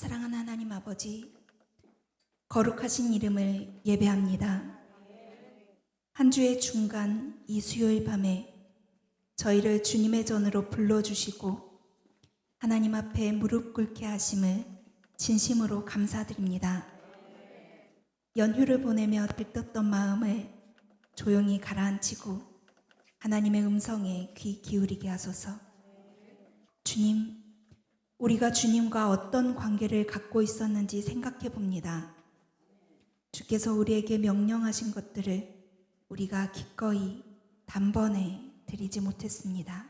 사랑하는 하나님 아버지, 거룩하신 이름을 예배합니다. 한 주의 중간 이 수요일 밤에 저희를 주님의 전으로 불러주시고 하나님 앞에 무릎 꿇게 하심을 진심으로 감사드립니다. 연휴를 보내며 들떴던 마음을 조용히 가라앉히고 하나님의 음성에 귀 기울이게 하소서. 주님, 우리가 주님과 어떤 관계를 갖고 있었는지 생각해 봅니다. 주께서 우리에게 명령하신 것들을 우리가 기꺼이 단번에 드리지 못했습니다.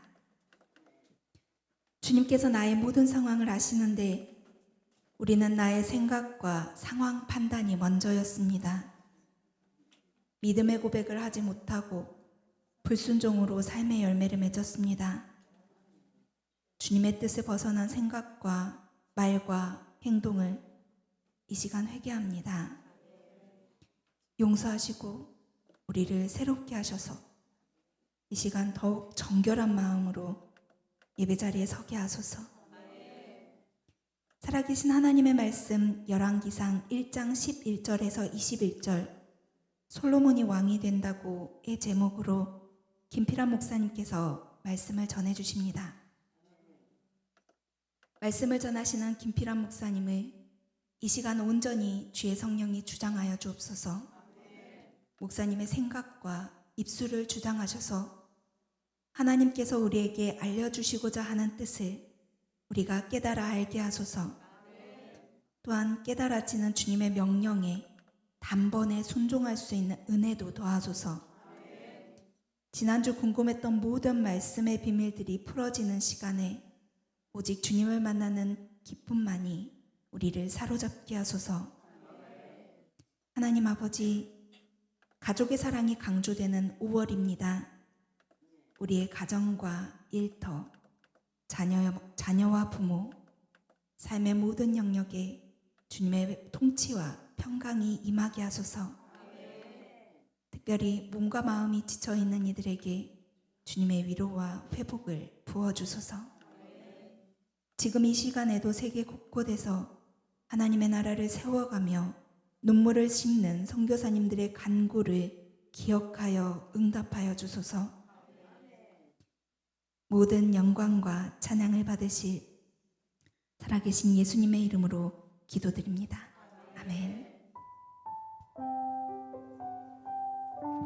주님께서 나의 모든 상황을 아시는데 우리는 나의 생각과 상황 판단이 먼저였습니다. 믿음의 고백을 하지 못하고 불순종으로 삶의 열매를 맺었습니다. 주님의 뜻을 벗어난 생각과 말과 행동을 이 시간 회개합니다. 용서하시고 우리를 새롭게 하셔서 이 시간 더욱 정결한 마음으로 예배 자리에 서게 하소서. 살아계신 하나님의 말씀 열왕기상 1장 11절에서 21절 솔로몬이 왕이 된다고의 제목으로 김필환 목사님께서 말씀을 전해 주십니다. 말씀을 전하시는 김필환 목사님을 이 시간 온전히 주의 성령이 주장하여 주옵소서. 목사님의 생각과 입술을 주장하셔서 하나님께서 우리에게 알려주시고자 하는 뜻을 우리가 깨달아 알게 하소서. 또한 깨달아지는 주님의 명령에 단번에 순종할 수 있는 은혜도 더하소서. 지난주 궁금했던 모든 말씀의 비밀들이 풀어지는 시간에 오직 주님을 만나는 기쁨만이 우리를 사로잡게 하소서. 하나님 아버지, 가족의 사랑이 강조되는 5월입니다. 우리의 가정과 일터, 자녀, 자녀와 부모, 삶의 모든 영역에 주님의 통치와 평강이 임하게 하소서. 특별히 몸과 마음이 지쳐 있는 이들에게 주님의 위로와 회복을 부어 주소서. 지금 이 시간에도 세계 곳곳에서 하나님의 나라를 세워가며 눈물을 씹는 선교사님들의 간구를 기억하여 응답하여 주소서. 모든 영광과 찬양을 받으실 살아계신 예수님의 이름으로 기도드립니다. 아멘.